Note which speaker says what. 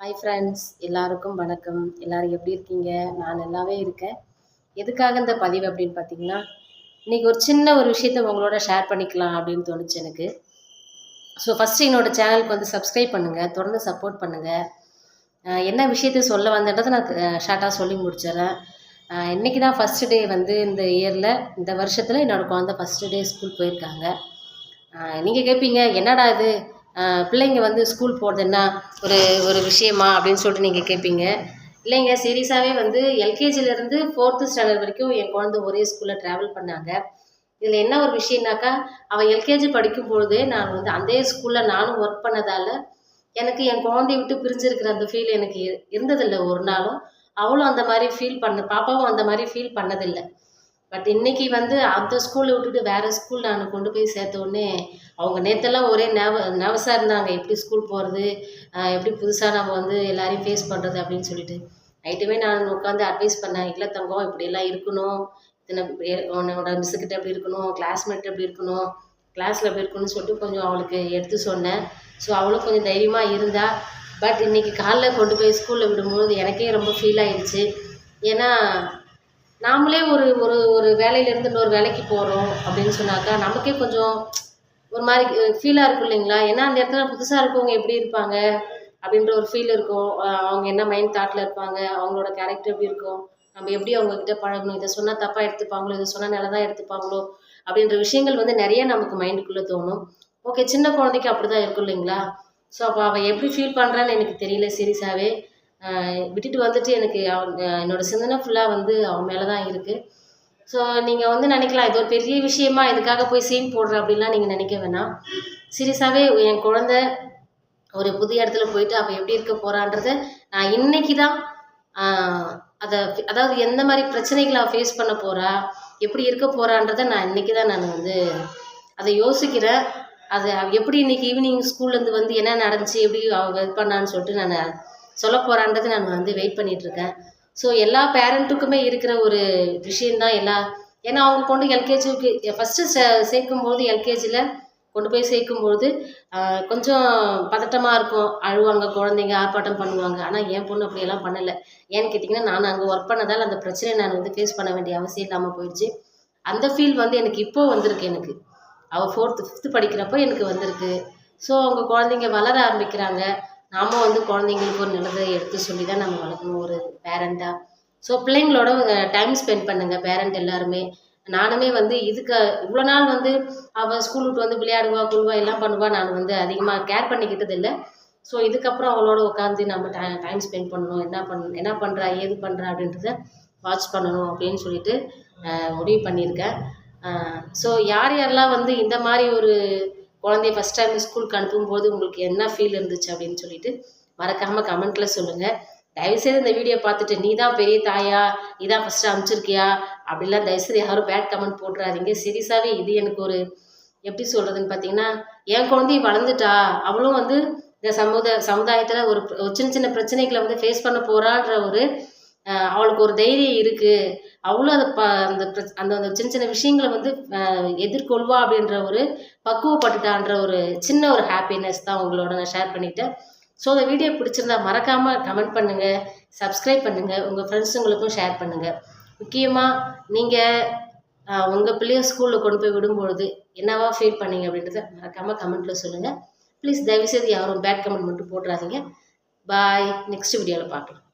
Speaker 1: Hi friends எல்லாருக்கும் வணக்கம். எல்லாரும் எப்படி இருக்கீங்க? நான் நல்லாவே இருக்கேன். எதுக்காக இந்த பதிவு அப்படின்னு பார்த்தீங்கன்னா இன்றைக்கி ஒரு சின்ன ஒரு விஷயத்த உங்களோட ஷேர் பண்ணிக்கலாம் அப்படின்னு தோணுச்சு எனக்கு. ஸோ ஃபஸ்ட்டு என்னோடய சேனலுக்கு வந்து சப்ஸ்கிரைப் பண்ணுங்கள் தொடர்ந்து சப்போர்ட் பண்ணுங்கள் என்ன விஷயத்த சொல்ல வந்தேன்றதை நான் ஷார்ட்டாக சொல்லி முடிச்சிடறேன். இன்றைக்கி தான் ஃபஸ்ட்டு டே வந்து இந்த இயரில் இந்த வருஷத்தில் என்னோடய குழந்தை ஃபஸ்ட்டு டே ஸ்கூல் போயிருக்காங்க. நீங்கள் கேட்பீங்க என்னடா இது? பிள்ளைங்க வந்து ஸ்கூல் போகிறது என்ன? ஒரு ஒரு விஷயமா? அப்படின்னு சொல்லிட்டு நீங்கள் கேட்பீங்க இல்லைங்க சீரியஸாகவே வந்து எல்கேஜிலேருந்து ஃபோர்த்து ஸ்டாண்டர்ட் வரைக்கும் என் குழந்தை ஒரே ஸ்கூலில் ட்ராவல் பண்ணாங்க. இதில் என்ன ஒரு விஷயம்னாக்கா அவள் எல்கேஜி படிக்கும் பொழுதே நான் வந்து அதே ஸ்கூலில் நானும் ஒர்க் பண்ணதால் எனக்கு என் குழந்தைய விட்டு பிரிஞ்சிருக்கிற அந்த ஃபீல் எனக்கு இருந்ததில்லை ஒரு நாளும். அவளும் அந்த மாதிரி ஃபீல் பண்ண பாப்பாவும் அந்த மாதிரி ஃபீல் பண்ணதில்லை. பட் இன்னைக்கு வந்து அந்த ஸ்கூலில் விட்டுட்டு வேறு ஸ்கூல் நான் கொண்டு போய் சேர்த்த உடனே அவங்க நேற்றெல்லாம் ஒரே நர்வ நர்வஸாக இருந்தாங்க. எப்படி ஸ்கூல் போகிறது எப்படி புதுசாக நம்ம வந்து எல்லாரையும் ஃபேஸ் பண்ணுறது அப்படின்னு சொல்லிட்டு. நைட்டுமே நான் உட்காந்து அட்வைஸ் பண்ணேன். இல்லை தங்கம் இப்படியெல்லாம் இருக்கணும். இத்தனை உன்னோட மிஸ்ஸுக்கிட்ட எப்படி இருக்கணும்? கிளாஸ்மேட் எப்படி இருக்கணும்? கிளாஸில் எப்படி இருக்கணும்னு சொல்லிட்டு கொஞ்சம் அவளுக்கு எடுத்து சொன்னேன். ஸோ அவளும் கொஞ்சம் தைரியமாக இருந்தா. பட் இன்னைக்கு காலைல கொண்டு போய் ஸ்கூலில் விடும்போது எனக்கே ரொம்ப ஃபீல் ஆயிடுச்சு. ஏன்னா நாமளே ஒரு ஒரு ஒரு வேலையிலேருந்து இன்னொரு வேலைக்கு போகிறோம் அப்படின்னு சொன்னாக்கா நமக்கே கொஞ்சம் ஒரு மாதிரி ஃபீலாக இருக்கும் இல்லைங்களா? ஏன்னா அந்த இடத்துல புதுசாக இருக்கவங்க எப்படி இருப்பாங்க? அப்படின்ற ஒரு ஃபீல் இருக்கும். அவங்க என்ன மைண்ட் தாட்டில் இருப்பாங்க? அவங்களோட கேரக்டர் எப்படி இருக்கும்? நம்ம எப்படி அவங்கக்கிட்ட பழகணும்? இதை சொன்னால் தப்பாக எடுத்துப்பாங்களோ? இதை சொன்னால் நல்லதாக எடுத்துப்பாங்களோ? அப்படின்ற விஷயங்கள் வந்து நிறைய நமக்கு மைண்டுக்குள்ளே தோணும். ஓகே சின்ன குழந்தைக்கு அப்படி தான் இருக்கும் இல்லைங்களா? ஸோ அப்போ அவள் எப்படி ஃபீல் பண்ணுறான்னு எனக்கு தெரியல சீரியஸாகவே விட்டுட்டு வந்துட்டு எனக்கு என்னோட சிந்தனை ஃபுல்லாக வந்து அவன் மேலே தான் இருக்குது ஸோ நீங்கள் வந்து நினைக்கலாம் இது ஒரு பெரிய விஷயமா இதுக்காக போய் சீன் போடுற அப்படின்லாம் நீங்கள் நினைக்க வேணாம். சீரியஸாகவே என் குழந்த ஒரு புது இடத்துல போயிட்டு அவள் எப்படி இருக்க போகிறான்றத நான் இன்னைக்கு தான் அதை அதாவது எந்த மாதிரி பிரச்சனைகளை அவள் ஃபேஸ் பண்ண போகிறா எப்படி இருக்க போகிறான்றத நான் இன்னைக்கு தான் நான் வந்து அதை யோசிக்கிறேன். அது அவ எப்படி இன்னைக்கு ஈவினிங் ஸ்கூல்லேருந்து வந்து என்ன நடந்துச்சு எப்படி அவள் இது பண்ணான்னு சொல்லிட்டு நான் சொல்ல போகிறான்றது நான் வந்து வெயிட் பண்ணிகிட்ருக்கேன் ஸோ எல்லா பேரண்ட்டுக்குமே இருக்கிற ஒரு விஷயந்தான் எல்லா ஏன்னா அவங்க கொண்டு எல்கேஜிக்கு ஃபஸ்ட்டு சே சேர்க்கும்போது எல்கேஜியில் கொண்டு போய் சேர்க்கும்போது கொஞ்சம் பதட்டமாக இருக்கும். அழுவாங்க குழந்தைங்க ஆர்ப்பாட்டம் பண்ணுவாங்க. ஆனால் என் பொண்ணு அப்படியெல்லாம் பண்ணலை. ஏன்னு கேட்டிங்கன்னா நான் அங்கே ஒர்க் பண்ணதால் அந்த பிரச்சனையை நான் வந்து ஃபேஸ் பண்ண வேண்டிய அவசியம் இல்லாமல் போயிடுச்சு. அந்த ஃபீல் வந்து எனக்கு இப்போ வந்திருக்கு எனக்கு. அவள் ஃபோர்த்து ஃபிஃப்த்து படிக்கிறப்போ எனக்கு வந்திருக்கு. ஸோ அவங்க குழந்தைங்க வளர ஆரம்பிக்கிறாங்க. நாம வந்து குழந்தைங்களுக்கு ஒரு நல்லதை எடுத்து சொல்லி தான் நம்ம வளர்க்கணும் ஒரு பேரண்ட்டாக ஸோ பிள்ளைங்களோட டைம் ஸ்பெண்ட் பண்ணுங்க பேரண்ட் எல்லாருமே. நானுமே வந்து இதுக்கு இவ்வளோ நாள் வந்து அவள் ஸ்கூல் விட்டு வந்து விளையாடுவா குழுவா எல்லாம் பண்ணுவா நான் வந்து அதிகமாக கேர் பண்ணிக்கிட்டது இல்லை. ஸோ இதுக்கப்புறம் அவளோட உட்காந்து நம்ம டை டைம் ஸ்பெண்ட் பண்ணணும் என்ன பண் என்ன பண்ணுறா ஏது பண்ணுறா அப்படின்றத வாட்ச் பண்ணணும் அப்படின்னு சொல்லிட்டு முடிவு பண்ணியிருக்கேன். ஸோ யார் யாரெல்லாம் வந்து இந்த மாதிரி ஒரு குழந்தைய ஃபஸ்ட் டைம் ஸ்கூலுக்கு அனுப்பும்போது உங்களுக்கு என்ன ஃபீல் இருந்துச்சு அப்படின்னு சொல்லிட்டு மறக்காமல் கமெண்ட்டில் சொல்லுங்கள் தயவுசெய்து இந்த வீடியோ பார்த்துட்டு நீ தான் பெரிய தாயா? நீ தான் ஃபஸ்ட்டு அனுப்பிச்சிருக்கியா? அப்படிலாம் தயவுசெய்து யாரும் பேட் கமெண்ட் போட்டுறாதீங்க. சீரியஸாகவே இது எனக்கு ஒரு எப்படி சொல்கிறதுன்னு பார்த்தீங்கன்னா என் குழந்தைய வளர்ந்துட்டா அவளும் வந்து இந்த சமுத சமுதாயத்தில் ஒரு சின்ன சின்ன பிரச்சனைகளை வந்து ஃபேஸ் பண்ண போகிறான்ற ஒரு அவளுக்கு ஒரு தைரியம் இருக்குது அவளும் அதை ப அந்த அந்த அந்த சின்ன சின்ன விஷயங்களை வந்து எதிர்கொள்வா அப்படின்ற ஒரு பக்குவப்பட்டுட்டான்ற ஒரு சின்ன ஒரு ஹாப்பினஸ் தான் உங்களோட நான் ஷேர் பண்ணிட்டேன். ஸோ அந்த வீடியோ பிடிச்சிருந்தா மறக்காமல் கமெண்ட் பண்ணுங்கள் சப்ஸ்கிரைப் பண்ணுங்கள் உங்கள் ஃப்ரெண்ட்ஸுங்களுக்கும் ஷேர் பண்ணுங்கள் முக்கியமாக நீங்கள் உங்கள் பிள்ளைய ஸ்கூலில் கொண்டு போய் விடும்பொழுது என்னவா ஃபீல் பண்ணீங்க அப்படின்றத மறக்காமல் கமெண்ட்டில் சொல்லுங்கள் ப்ளீஸ் தயவுசெய்து யாரும் பேட் கமெண்ட் மட்டும் போட்டுறாதீங்க. பாய் நெக்ஸ்ட் வீடியோவில் பார்க்கலாம்.